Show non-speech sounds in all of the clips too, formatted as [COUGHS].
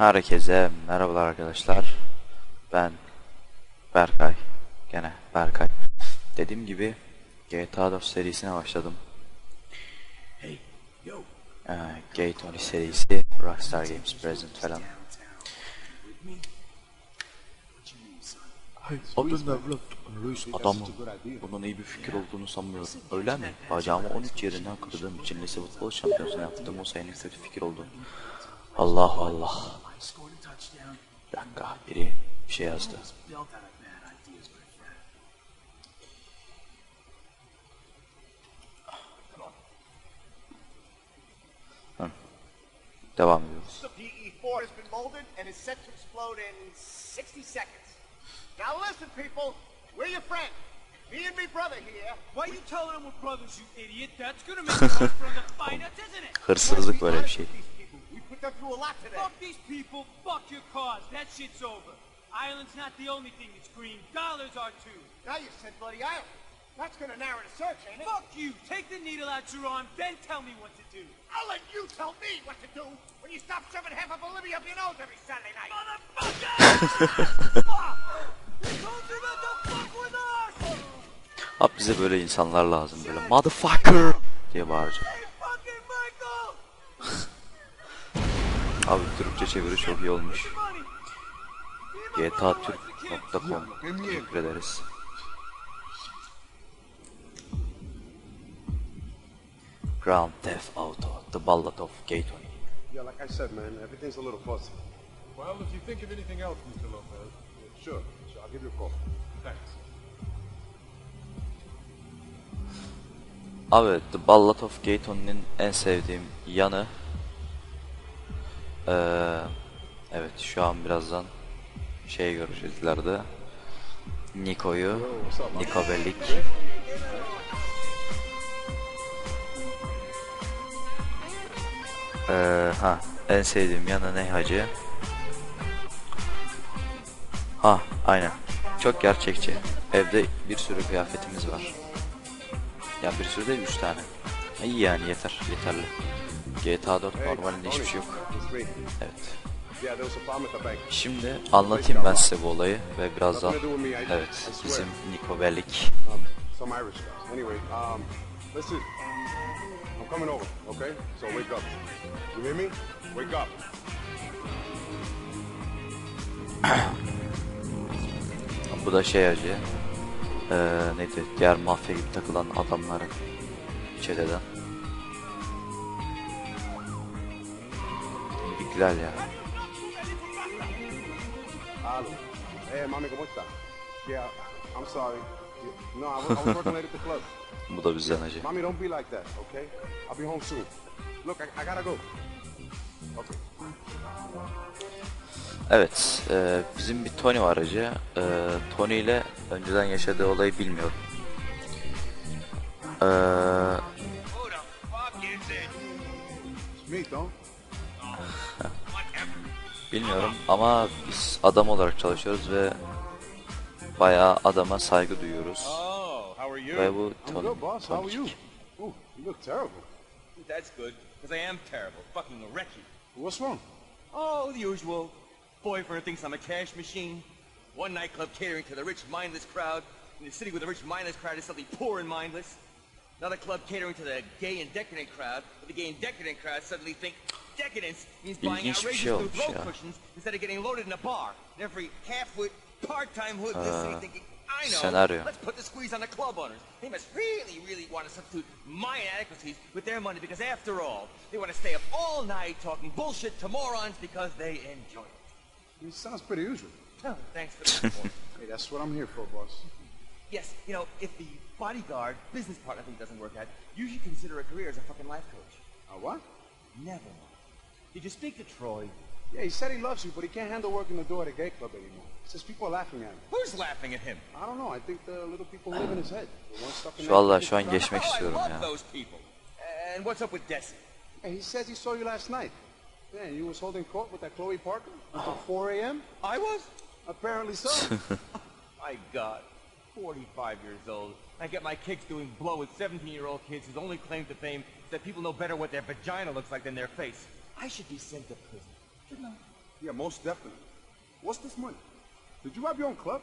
Herkese merhabalar arkadaşlar. Ben Berkay. Gene Berkay. Dediğim gibi GTA 4 serisine başladım. Hey, yo, Ee, Gate 12 serisi, Rockstar Games Present falan. Adın evlat, Luis adamım. Bunun iyi bir fikir olduğunu sanmıyorum. Öyle mi? Bacağımı 13 yerinden kırdığım için lise futbol şampiyonasına yaptığım o sayının kötü fikir oldu. Allah Allah. Scored a touchdown. Bir dakika, biri bir şey yazdı. Built out of bad ideas, my friend. Devam ediyoruz. The PE-4 has been molded and is set to explode in 60 seconds. Now listen, people. We're your friend. Me and me brother here. Why you telling them we're brothers, you idiot? That's gonna make it hard for them to find us, isn't it? Hırsızlık böyle bir şey. These people, we put them through a lot today. Fuck these people, fuck your cause. That shit's over. Ireland's not the only thing that's green. Dollars are too. Now you said Bloody Ireland. That's gonna narrow the search, ain't it? Fuck you. Take the needle out your arm, then tell me what to do. I'll let you tell me what to do when you stop shoving half of Bolivia up your nose every Saturday night. Motherfucker! fuck! You told me not to fuck with us! Abi bize böyle insanlar lazım böyle motherfucker diye bağıracak. Abi Türkçe çeviri çok iyi olmuş. GTATürk.com Teşekkür ederiz. Grand Theft Auto The Ballad of Gay Tony. Yeah, like I said, man, everything's a little fuzzy. Well, if you think of anything else, Mr. Lopez, Sure, sure, I'll give you a call. thanks. Abi The Ballad of Gay Tony'nin en sevdiğim yanı eee, Evet şu an birazdan şey göreceğiz ileride Niko'yu Niko Bellic Eee, ha en sevdiğim yanı ne hacı? Ha aynen. Çok gerçekçi. Evde bir sürü kıyafetimiz var. Ya bir sürü değil 3 tane. İyi yani yeter yeterli. GTA 4 normalinde hiçbir şey yok. Evet. Şimdi anlatayım ben size bu olayı ve birazdan evet bizim Niko Bellic Um, um, listen. I'm coming over, okay? So wake up. You hear me? Wake up. [COUGHS] bu da şey acı. Ee, neydi diğer mafya gibi takılan adamların çeteden. Bilgiler ya. Hello. Hey, mami, ¿cómo está? Yeah, I'm sorry. Yeah, No, I was, I was working late at the club. [LAUGHS] Bu da bizden acı. Mommy, don't be like that, okay? I'll be home soon. Look, I, I gotta go. Okay. Evet, e, bizim bir Tony var acı. E, Tony ile önceden yaşadığı olayı bilmiyorum. E, bilmiyorum ama biz adam olarak çalışıyoruz ve bayağı adama saygı duyuyoruz. Oh, how are you? Ve bu I'm Tony, good, boss. How are Tony. you? Look terrible. That's good, because I am terrible, fucking wretched. What's wrong? Oh, the usual. Boyfriend thinks I'm a cash machine. One nightclub catering to the rich, mindless crowd. In the city with the rich, mindless crowd is suddenly poor and mindless. Another club catering to the gay and decadent crowd. But the gay and decadent crowd suddenly think decadence means buying İlginç bir outrageous şey new olmuş throat cushions instead of getting loaded in a bar. And every half-wit, part-time hood in this city thinking, I know, senaryo. let's put the squeeze on the club owners. They must really, really want to substitute my inadequacies with their money because after all, they want to stay up all night talking bullshit to morons because they enjoy it. It sounds pretty usual. Oh, thanks for the. [LAUGHS] Hey, that's what I'm here for, boss. yes, you know, if the bodyguard business partner thing doesn't work out, you should consider a career as a fucking life coach. Uh, what? Never. Did you speak to Troy? Yeah, he said he loves you, but he can't handle working the door at a gay club anymore. He says people are laughing at him. Who's laughing at him? I don't know. I think the little people live in his head. The one stuck in Şu that valla kid's şu an geçmek oh, I istiyorum love ya. those people. And what's up with Desi? Hey, he says he saw you last night. Yeah, you was holding court with that Chloe Parker until uh-huh. 4 a.m. I was? Apparently so. [LAUGHS] My God, 45 years old. I get my kicks doing blow with 17-year-old kids whose only claim to fame is that people know better what their vagina looks like than their face. I should be sent to prison. Shouldn't I? Yeah, most definitely. What's this money? Did you have your own club?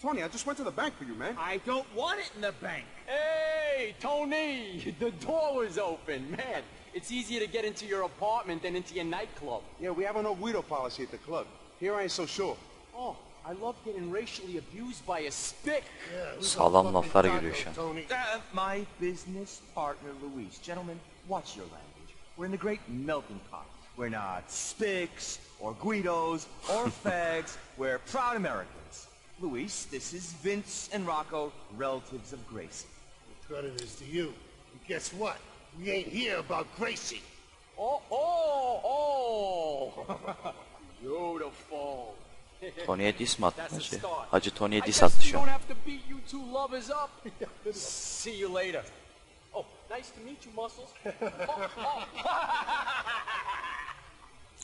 Tony, I just went to the bank for you, man. I don't want it in the bank. Hey, Tony! [LAUGHS] The door was open. Man, it's easier to get into your apartment than into your nightclub. Yeah, we have an no Guido policy at the club. Here I ain't so sure. Oh, I love getting racially abused by a stick. Sağlam laflar giriyor şu an. My business partner, Luis. Gentlemen, watch your language. We're in the great melting pot. We're not Spicks or Guidos or [LAUGHS] Fags. We're proud Americans. Luis, this is Vince and Rocco, relatives of Gracie. Credit is to you. And guess what? We ain't here about Gracie. Oh, oh, oh! [LAUGHS] Beautiful. Tony'ye dis mi attı That's a hacı? Tony'ye I dis guess we şu don't an. have to beat you two lovers up. [LAUGHS] See you later. Nice to meet you, Muscles. [LAUGHS]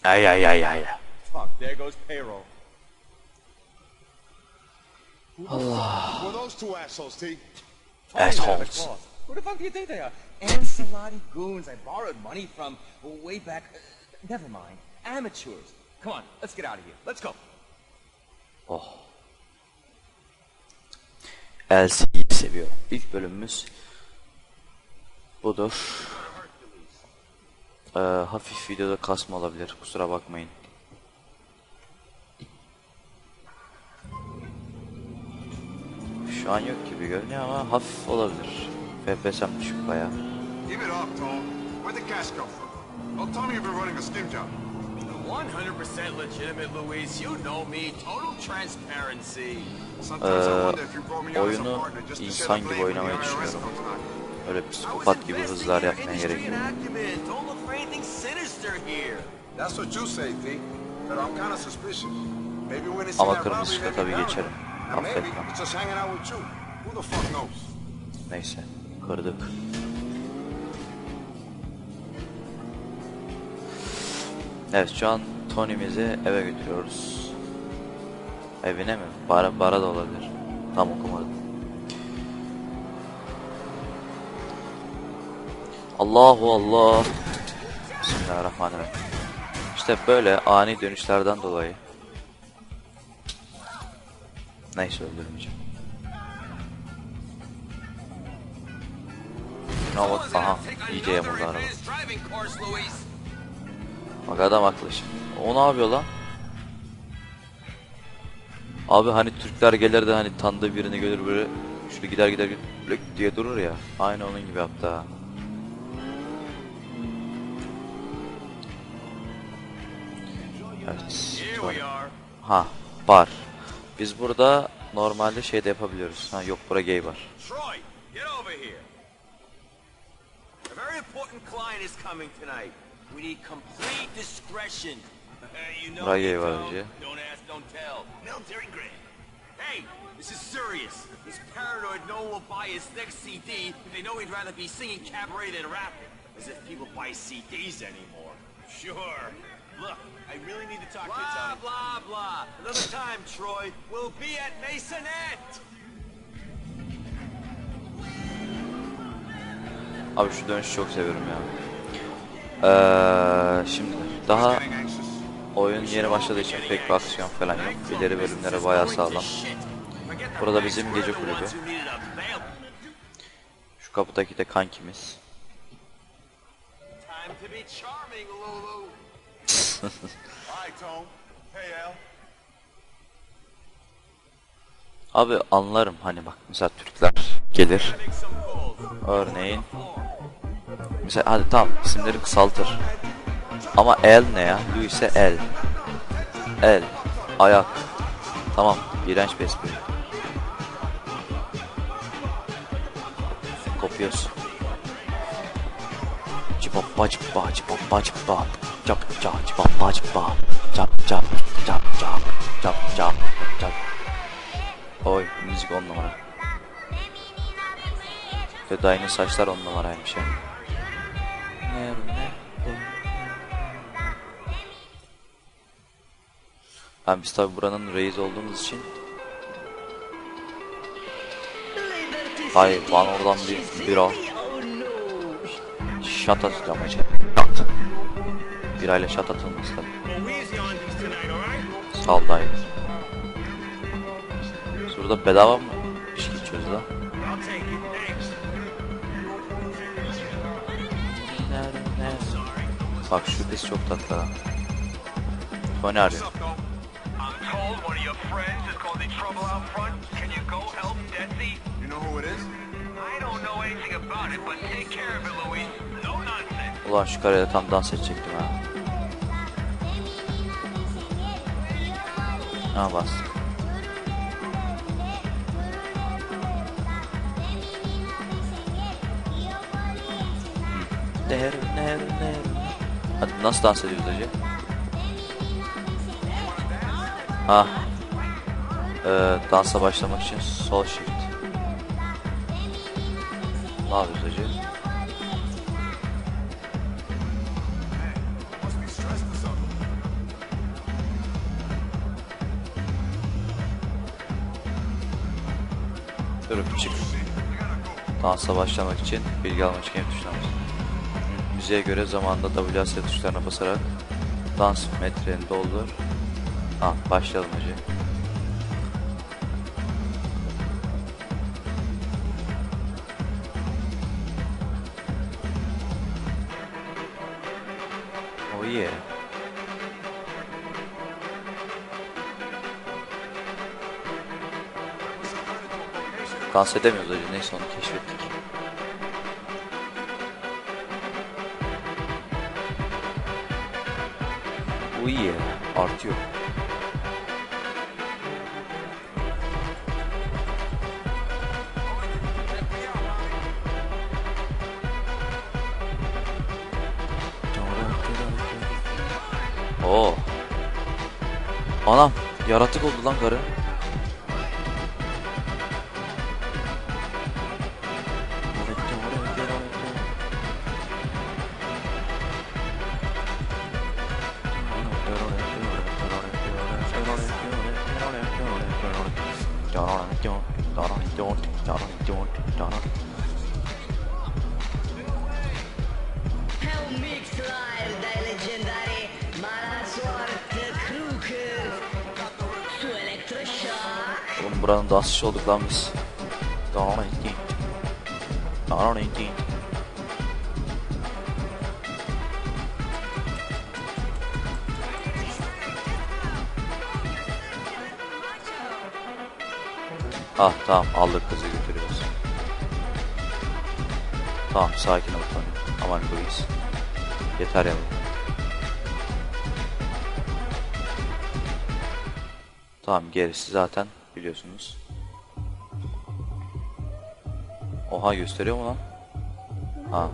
Ay ay ay ay. Fuck, there goes payroll. Who the fuck are those two assholes, T? Assholes. Who the fuck do you think they are? Ancelotti goons I borrowed money from way back. uh, never mind. Amateurs. Come on, let's get out of here. Let's go. Oh. Elsie'yi seviyorum. İlk bölümümüz budur. Ee, hafif videoda kasma olabilir. Kusura bakmayın. Şu an yok gibi görünüyor ama hafif olabilir. FPS'm düşük bayağı. Give it up, Tone. Where'd the cash come from? Well, tell me you've been running a skim job. 100% legitimate, Luis. You know me. Total transparency. Sometimes I Ee, wonder if you brought me on as a oyunu partner just to insan share the gibi blame when oynamayı the IRS düşünüyorum. Öyle psikopat gibi hızlar yapmaya gerek yok. Ama kırmızı ışıkta get geçerim. Affetmem. Neyse. Kırdık. Evet şu an Tony'mizi eve götürüyoruz. Evine mi? Bara, bara da olabilir. Tam okumadım. Allahu Allah. Bismillahirrahmanirrahim. İşte böyle ani dönüşlerden dolayı. Neyse öldürmeyeceğim. Bak aha iyice yamuldu araba. Bak adam haklı şimdi. O ne yapıyor lan? Abi hani Türkler gelir de hani tanıdığı birini görür böyle şöyle gider gider lük diye durur ya. Aynı onun gibi yaptı Evet. Sonra-. Ha bar. Biz burada normalde şey de yapabiliyoruz. Ha yok bura gay bar. Troy, get over here. A very important client is coming tonight. We need complete discretion. [LAUGHS] you know Buraya gay var önce. Don't ask, don't tell. Military grade. Hey, this is serious. He's paranoid no one will buy his next CD if they know he'd rather be singing cabaret than rapping. As if people buy CDs anymore. Sure. Look, I really need to talk to you, Tony. Blah, blah, blah. Another time, Troy. We'll be at Masonette. Abi şu dönüşü çok seviyorum ya. Ee, şimdi daha oyun yeni başladığı için pek bir aksiyon falan yok. İleri bölümlere bayağı sağlam. Burada bizim gece kulübü. Şu kapıdaki de kankimiz. [LAUGHS] Abi anlarım hani bak mesela Türkler gelir. Örneğin mesela hadi tamam isimleri kısaltır. Ama el ne ya? Lu ise el. El. Ayak. Tamam. iğrenç bir espri. Kopuyorsun. Cipappa cippa cipappa cippa cap cap cipappa cippa cap cap cap cap cap cap cap Oy müzik on numara. Ve Dayı'nın saçlar on numaraymış ya. Ben biz tabi buranın reis olduğumuz için Hayır bana oradan bir bira Şat atacağım Şat Birayla şat atılmaz tabi. Sağ ol dayı. Burada bedava mı? İçiyoruz. I'll take it, thanks. Bak şu kız çok tatlı ha. Tony arıyor. Ulan şu karıyla tam dans edecektim ha. Ha bas. Neru, neru, neru. Hadi nasıl dans ediyoruz acı? Ha. Ee, dansa başlamak için sol shift. Ne yapıyoruz acı? Durup çık. Dansa başlamak için bilgi almak için tuşuna bas. Müziğe göre zamanında WASD tuşlarına basarak dans metreni doldur. Ha başlayalım hacı. Dans edemiyoruz hacı neyse onu keşfettik. Oh yeah. Artıyor. Oo. Anam yaratık oldu lan karı. Buranın dansçısı olduk lan biz. Ah tamam aldık kızı götürüyoruz. Tamam sakin ol Tony. Aman Louis. Yeter ya. bu. Tamam gerisi zaten biliyorsunuz. Oha gösteriyor mu lan? Ha.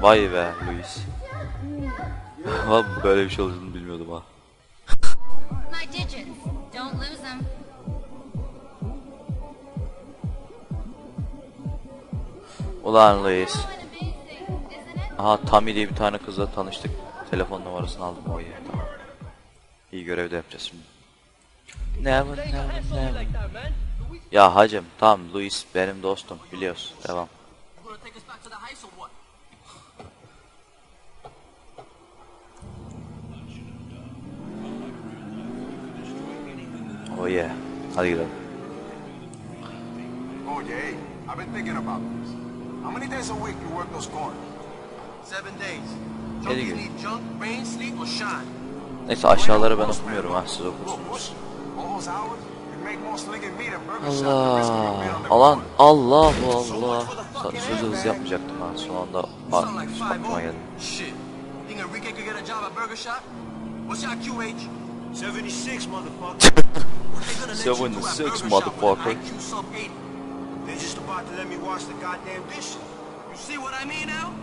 Vay be Luis. [LAUGHS] Böyle bir şey olduğunu bilmiyordum ha. Ulan Luis. Aha Tami diye bir tane kızla tanıştık. Telefon numarasını aldım o iyi. Tamam. İyi görev de yapacağız şimdi. Never, never, never. Ya hacım tamam Luis benim dostum biliyorsun devam. Oh yeah. Hadi gidelim. Oh, yeah, I've been thinking about this. How many days a week you work those corners? Seven days. Or shine. Neyse aşağıları ben okumuyorum ha siz okursunuz. Allah. Alan Allah Allah. Sözü hızlı yapmayacaktım ha. Son anda aklıma 5 geldi. QH? 76, motherfucker. what they gonna let you do at 76, Burger Shop with motherfucker. an IQ sub 80? They're just about to let me wash the goddamn dishes. You see what I mean now?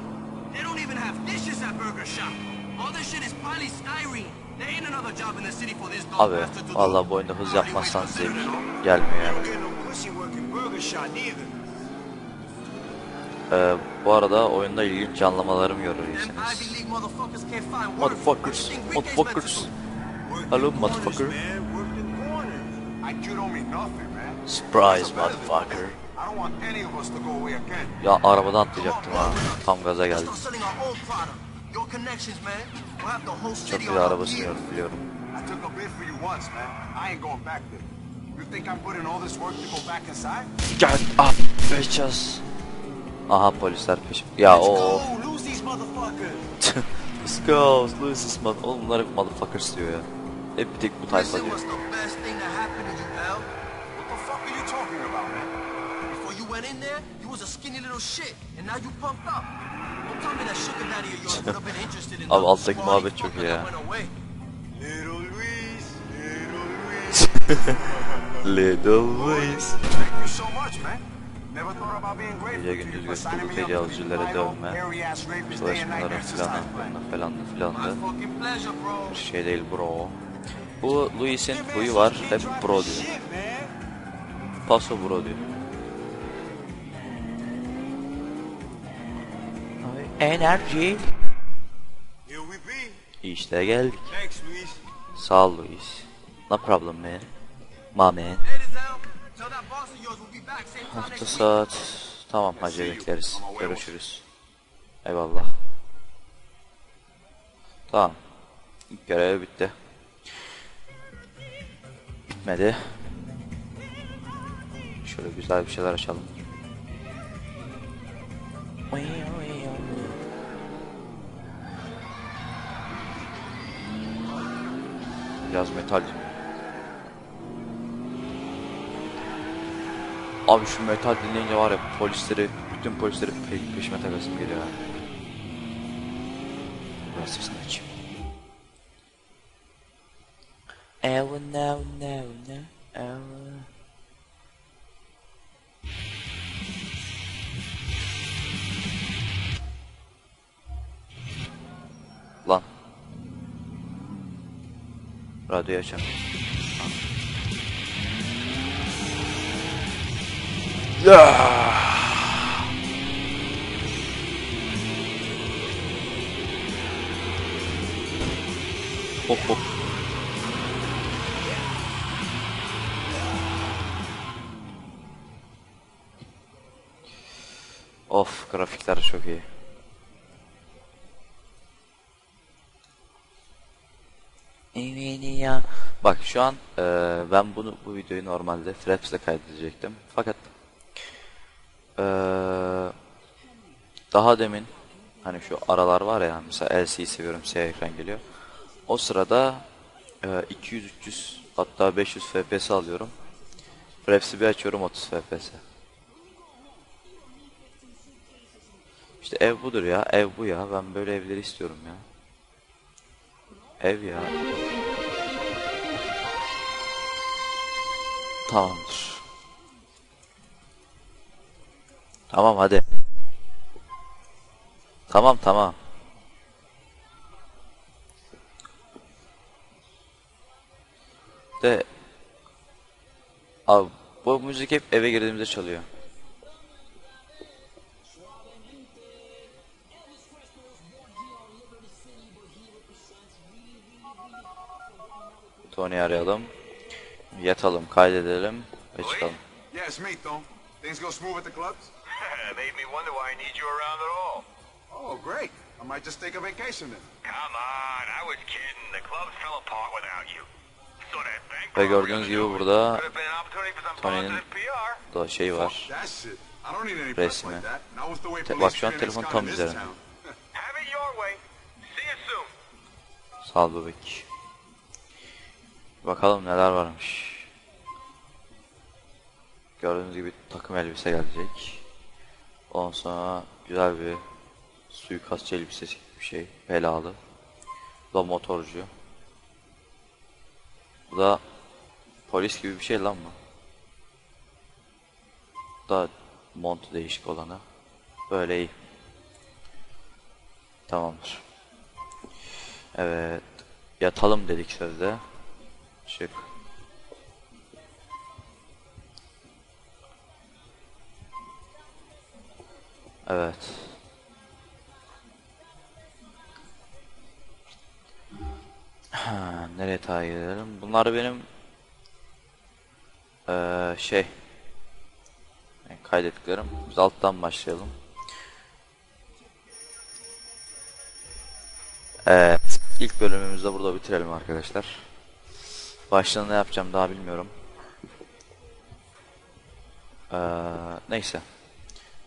They don't even have dishes at Burger Shop. All this shit is polystyrene. There ain't another job in the city for this dog Abi valla bu oyunda hız yapmazsan zevk gelmiyor yani. Ee, bu arada oyunda ilginç canlamalarım görürsünüz. Motherfuckers. Motherfuckers? Hello motherfucker. Surprise motherfucker. Ya arabadan atlayacaktım ha. Tam gaza geldim. Çok güzel araba sürüyorum biliyorum. I took a bid for you once, man. I ain't going back there. You think I'm putting all this work to go back inside? Get up bitches. Aha polisler peşim. Ya o. [LAUGHS] Let's go. Lose this mother. Oğlum bunlar hep motherfuckers diyor ya. Hep bir tek bu tayfa diyor. Went in there, you was a skinny little shit, and now you pumped up. Don't tell me that sugar daddy of yours would have been interested in Abi the alttaki muhabbet çok fucker iyi ya. that went away. Little Luis, little Luis. [LAUGHS] Little Luis. Thank you so much, man. Gece gündüz be tecavüzcülere my dövme, exercise filan filan My da bir şey değil bro. Bu Luis'in huyu var hep bro diyor. Paso bro diyor. Enerji. İşte geldik. Sağ ol Luis. No problem man. Ma man. Hafta saat. Tamam hacı bekleriz. Görüşürüz. Eyvallah. Tamam. İlk görev bitti. Bitmedi. Şöyle güzel bir şeyler açalım. Biraz metal. Abi şu metal dinleyince var ya polisleri, bütün polisleri pe peşime takasım geliyor. Biraz sesini açayım. Oh no no no oh. Radyoyu açamıyorum. Hop hop. Of grafikler çok iyi. ya. Bak şu an e, ben bunu bu videoyu normalde Fraps'le kaydedecektim. Fakat e, daha demin hani şu aralar var ya mesela LC'yi seviyorum siyah ekran geliyor. O sırada e, 200 300 hatta 500 FPS alıyorum. Fraps'i bir açıyorum 30 FPS. İşte ev budur ya. Ev bu ya. Ben böyle evleri istiyorum ya. Ev ya. Tamamdır. Tamam hadi. Tamam tamam. De Abi bu müzik hep eve girdiğimizde çalıyor. Tony'yi arayalım. Yatalım, kaydedelim ve çıkalım. Yeah, it's me, Thom. Things go smooth at the clubs? [LAUGHS] Made me wonder why I need you around at all. Oh, great. I might just take a vacation then. Come on, I was kidding. The clubs fell apart without you. Ve gördüğünüz gibi burada could have been an opportunity for some Tony'nin da şey var. That shit. I don't need any press Resmi. bak şu an telefon tam üzerinde. town. [LAUGHS] Have it your way. See you soon. Sağ ol bebek. Bakalım neler varmış. Gördüğünüz gibi takım elbise gelecek. Ondan sonra güzel bir suikastçı elbisesi bir şey. Belalı. Bu da motorcu. Bu da polis gibi bir şey lan bu. Bu da montu değişik olanı. Böyle iyi. Tamamdır. Evet. Yatalım dedik sözde. Şık. Evet. Ha, nereye takip edelim? Bunlar benim eee şey yani kaydettiklerim. Biz alttan başlayalım. Evet. ilk bölümümüzü de burada bitirelim arkadaşlar. Başta ne yapacağım daha bilmiyorum. Ee, neyse.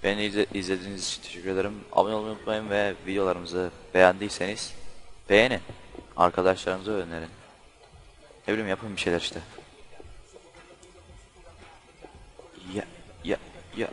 Beni izle- izlediğiniz için teşekkür ederim. Abone olmayı unutmayın ve videolarımızı beğendiyseniz beğenin. Arkadaşlarınıza önerin. Ne bileyim yapın bir şeyler işte. Ya ya ya